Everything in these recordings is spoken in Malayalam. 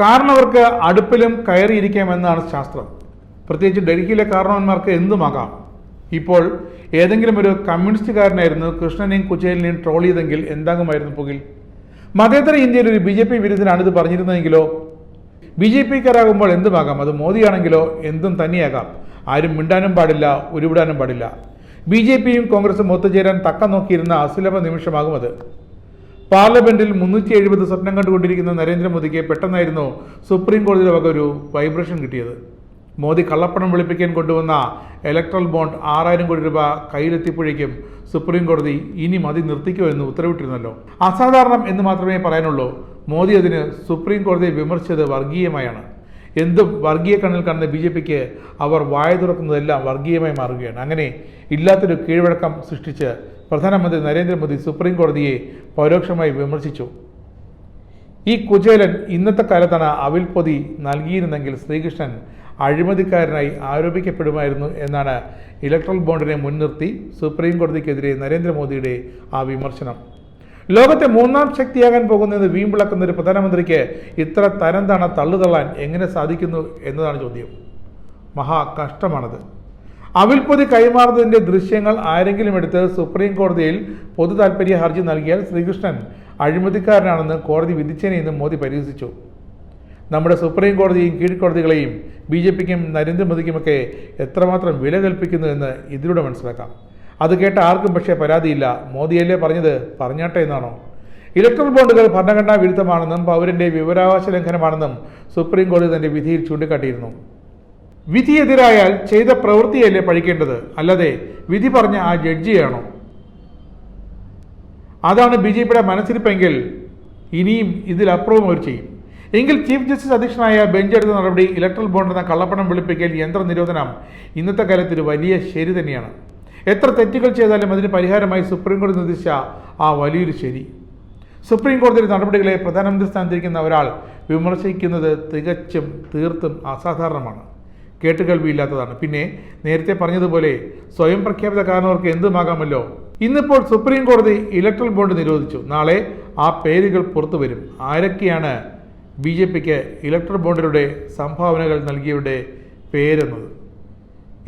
കാരണവർക്ക് അടുപ്പിലും കയറിയിരിക്കാമെന്നാണ് ശാസ്ത്രം. പ്രത്യേകിച്ച് ഡൽഹിയിലെ കാരണവന്മാർക്ക് എന്തുമാകാം? ഇപ്പോൾ ഏതെങ്കിലും ഒരു കമ്മ്യൂണിസ്റ്റുകാരനായിരുന്നു കൃഷ്ണനെയും കുചേലിനെയും ട്രോൾ ചെയ്തെങ്കിൽ എന്താകുമായിരുന്നു പുകിൽ? മതേതര ഇന്ത്യയിൽ ഒരു ബി ജെ പി വിരുദ്ധനാണിത് പറഞ്ഞിരുന്നതെങ്കിലോ? ബി ജെ പിക്കാരാകുമ്പോൾ എന്തുമാകാം? അത് മോദിയാണെങ്കിലോ? എന്തും തന്നെയാകാം. ആരും മിണ്ടാനും പാടില്ല ഉരുവിടാനും പാടില്ല. ബി ജെ പിയും കോൺഗ്രസും ഒത്തുചേരാൻ തക്ക നോക്കിയിരുന്ന അസുലഭ നിമിഷമാകും അത്. പാർലമെന്റിൽ മുന്നൂറ്റി എഴുപത് സ്വപ്നം കണ്ടുകൊണ്ടിരിക്കുന്ന നരേന്ദ്രമോദിക്ക് പെട്ടെന്നായിരുന്നു സുപ്രീം കോടതിയുടെ വക ഒരു വൈബ്രേഷൻ കിട്ടിയത്. മോദി കള്ളപ്പണം വെളുപ്പിക്കാൻ കൊണ്ടുവന്ന ഇലക്ട്രൽ ബോണ്ട് ആറായിരം കോടി രൂപ കയ്യിലെത്തിയപ്പോഴേക്കും സുപ്രീം കോടതി ഇനി മതി നിർത്തിക്കോ എന്ന് ഉത്തരവിട്ടിരുന്നല്ലോ. അസാധാരണം എന്ന് മാത്രമേ പറയാനുള്ളൂ. മോദി അതിന് സുപ്രീം കോടതിയെ വിമർശിച്ചത് വർഗീയമായാണ്. എന്തും വർഗീയ കണ്ണിൽ കാണുന്ന ബി ജെ പിക്ക് അവർ വായ തുറക്കുന്നതെല്ലാം വർഗീയമായി മാറുകയാണ്. അങ്ങനെ ഇല്ലാത്തൊരു കീഴ്വഴക്കം സൃഷ്ടിച്ച് പ്രധാനമന്ത്രി നരേന്ദ്രമോദി സുപ്രീം കോടതിയെ പരോക്ഷമായി വിമർശിച്ചു. ഈ കുചേലൻ ഇന്നത്തെ കാലത്താണ് അവിൽ പൊതി നൽകിയിരുന്നെങ്കിൽ ശ്രീകൃഷ്ണൻ അഴിമതിക്കാരനായി ആരോപിക്കപ്പെടുമായിരുന്നു എന്നാണ് ഇലക്ട്രൽ ബോണ്ടിനെ മുൻനിർത്തി സുപ്രീം കോടതിക്കെതിരെ നരേന്ദ്രമോദിയുടെ ആ വിമർശനം. ലോകത്തെ മൂന്നാം ശക്തിയാകാൻ പോകുന്നത് വീമ്പിളക്കുന്ന ഒരു പ്രധാനമന്ത്രിക്ക് ഇത്ര തരം തണ തള്ളുതള്ളാൻ എങ്ങനെ സാധിക്കുന്നു എന്നതാണ് ചോദ്യം. മഹാ കഷ്ടമാണത്. അവിൽപ്പൊതി കൈമാറുന്നതിന്റെ ദൃശ്യങ്ങൾ ആരെങ്കിലും എടുത്ത് സുപ്രീം കോടതിയിൽ പൊതു താൽപ്പര്യ ഹർജി നൽകിയാൽ ശ്രീകൃഷ്ണൻ അഴിമതിക്കാരനാണെന്ന് കോടതി വിധിച്ചേനെ എന്ന് മോദി പരിഹസിച്ചു. നമ്മുടെ സുപ്രീം കോടതിയും കീഴ്ക്കോടതികളെയും ബി ജെ പിക്കും നരേന്ദ്രമോദിക്കുമൊക്കെ എത്രമാത്രം വില കൽപ്പിക്കുന്നു എന്ന് ഇതിലൂടെ മനസ്സിലാക്കാം. അത് കേട്ട ആർക്കും പക്ഷേ പരാതിയില്ല. മോദിയല്ലേ പറഞ്ഞത്? പറഞ്ഞാട്ടെ എന്നാണോ? ഇലക്ട്രൽ ബോണ്ടുകൾ ഭരണഘടനാ വിരുദ്ധമാണെന്നും പൗരന്റെ വിവരാവകാശ ലംഘനമാണെന്നും സുപ്രീം കോടതി തന്റെ വിധിയിൽ ചൂണ്ടിക്കാട്ടിയിരുന്നു. വിധിയെതിരായാൽ ചെയ്ത പ്രവൃത്തിയല്ലേ പഴിക്കേണ്ടത്? അല്ലാതെ വിധി പറഞ്ഞ ആ ജഡ്ജിയാണോ? അതാണ് ബി ജെ പിയുടെ മനസ്സിരിപ്പെങ്കിൽ ഇനിയും ഇതിലപ്പുറവും അവർ ചെയ്യും. എങ്കിൽ ചീഫ് ജസ്റ്റിസ് അധ്യക്ഷനായ ബെഞ്ച് എടുത്ത നടപടി ഇലക്ട്രൽ ബോണ്ട് എന്ന കള്ളപ്പണം വെളുപ്പിക്കൽ യന്ത്ര നിരോധനം ഇന്നത്തെ കാലത്ത് ഒരു വലിയ ശരി തന്നെയാണ്. എത്ര തെറ്റുകൾ ചെയ്താലും അതിന് പരിഹാരമായി സുപ്രീം കോടതി നിർദ്ദേശിച്ച ആ വലിയൊരു ശരി. സുപ്രീം കോടതിയുടെ നടപടികളെ പ്രധാനമന്ത്രി സ്ഥാനത്തിരിക്കുന്ന ഒരാൾ വിമർശിക്കുന്നത് തികച്ചും തീർത്തും അസാധാരണമാണ്. കേട്ടുകേൾവിയില്ലാത്തതാണ് പിന്നെ നേരത്തെ പറഞ്ഞതുപോലെ സ്വയം പ്രഖ്യാപിത കാരണവർക്ക് എന്തുമാകാമല്ലോ? ഇന്നിപ്പോൾ സുപ്രീം കോടതി ഇലക്ട്രൽ ബോണ്ട് നിരോധിച്ചു. നാളെ ആ പേരുകൾ പുറത്തു വരും. ആരൊക്കെയാണ് ബി ജെ പിക്ക് ഇലക്ട്രൽ ബോണ്ടിലൂടെ സംഭാവനകൾ നൽകിയവരുടെ പേരെന്നത്?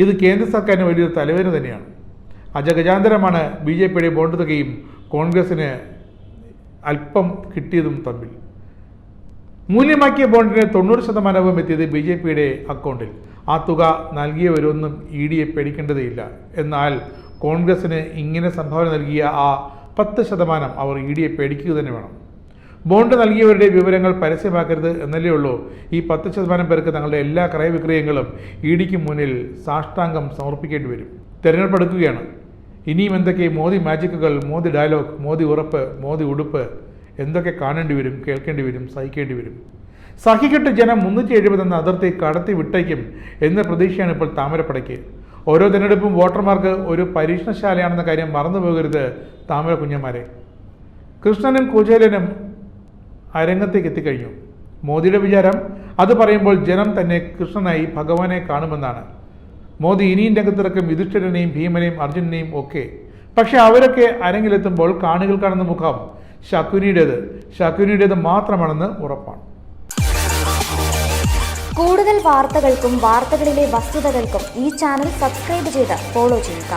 ഇത് കേന്ദ്ര സർക്കാരിന് വലിയൊരു തലവേദന തന്നെയാണ്. അജഗജാന്തരമാണ് ബി ജെ പിയുടെ ബോണ്ട് തുകയും കോൺഗ്രസിന് അല്പം കിട്ടിയതും തമ്മിൽ. മൂല്യമാക്കിയ ബോണ്ടിന് തൊണ്ണൂറ് ശതമാനവും എത്തിയത് ബി ജെ പിയുടെ അക്കൗണ്ടിൽ. ആ തുക നൽകിയവരൊന്നും ഇ ഡിയെ പേടിക്കേണ്ടതില്ല എന്നാൽ കോൺഗ്രസിന് ഇങ്ങനെ സംഭാവന നൽകിയ ആ പത്ത് ശതമാനം അവർ ഇ ഡിയെ പേടിക്കുക തന്നെ വേണം. ബോണ്ട് നൽകിയവരുടെ വിവരങ്ങൾ പരസ്യമാക്കരുത് എന്നല്ലേ ഉള്ളൂ. ഈ പത്ത് ശതമാനം പേർക്ക് തങ്ങളുടെ എല്ലാ ക്രയവിക്രയങ്ങളും ഇ ഡിക്ക് മുന്നിൽ സാഷ്ടാംഗം സമർപ്പിക്കേണ്ടി വരും. തിരഞ്ഞെടുപ്പ് എടുക്കുകയാണ് ഇനിയും എന്തൊക്കെ? മോദി മാജിക്കുകൾ മോദി ഡയലോഗ് മോദി ഉറപ്പ് മോദി ഉടുപ്പ് എന്തൊക്കെ കാണേണ്ടി വരും കേൾക്കേണ്ടി വരും സഹിക്കേണ്ടി വരും? സഹിക്കിട്ട് ജനം മുന്നൂറ്റി എഴുപത് എന്ന അതിർത്തി കടത്തി വിട്ടേക്കും എന്ന പ്രതീക്ഷയാണ് ഇപ്പോൾ താമരപ്പടയ്ക്ക്. ഓരോ തിരഞ്ഞെടുപ്പും വോട്ടർമാർക്ക് ഒരു പരീക്ഷണശാലയാണെന്ന കാര്യം മറന്നു പോകരുത് താമര കുഞ്ഞന്മാരെ. കൃഷ്ണനും കുചേലനും അരങ്ങത്തേക്ക് എത്തിക്കഴിഞ്ഞു. മോദിയുടെ വിചാരം അത് പറയുമ്പോൾ ജനം തന്നെ കൃഷ്ണനായി ഭഗവാനെ കാണുമെന്നാണ്. മോദി ഇനിയും രംഗത്തിറക്കും യുധിഷ്ഠിരനെയും ഭീമനെയും അർജുനനെയും ഒക്കെ. പക്ഷേ അവരൊക്കെ അരങ്ങിലെത്തുമ്പോൾ കാണികൾ കാണുന്ന മുഖം ശകുനിയുടേത്. ശകുനിയുടേത് മാത്രമാണെന്ന് ഉറപ്പാണ്. കൂടുതൽ വാർത്തകൾക്കും വാർത്തകളിലെ വസ്തുതകൾക്കും ഈ ചാനൽ സബ്സ്ക്രൈബ് ചെയ്ത് ഫോളോ ചെയ്യുക.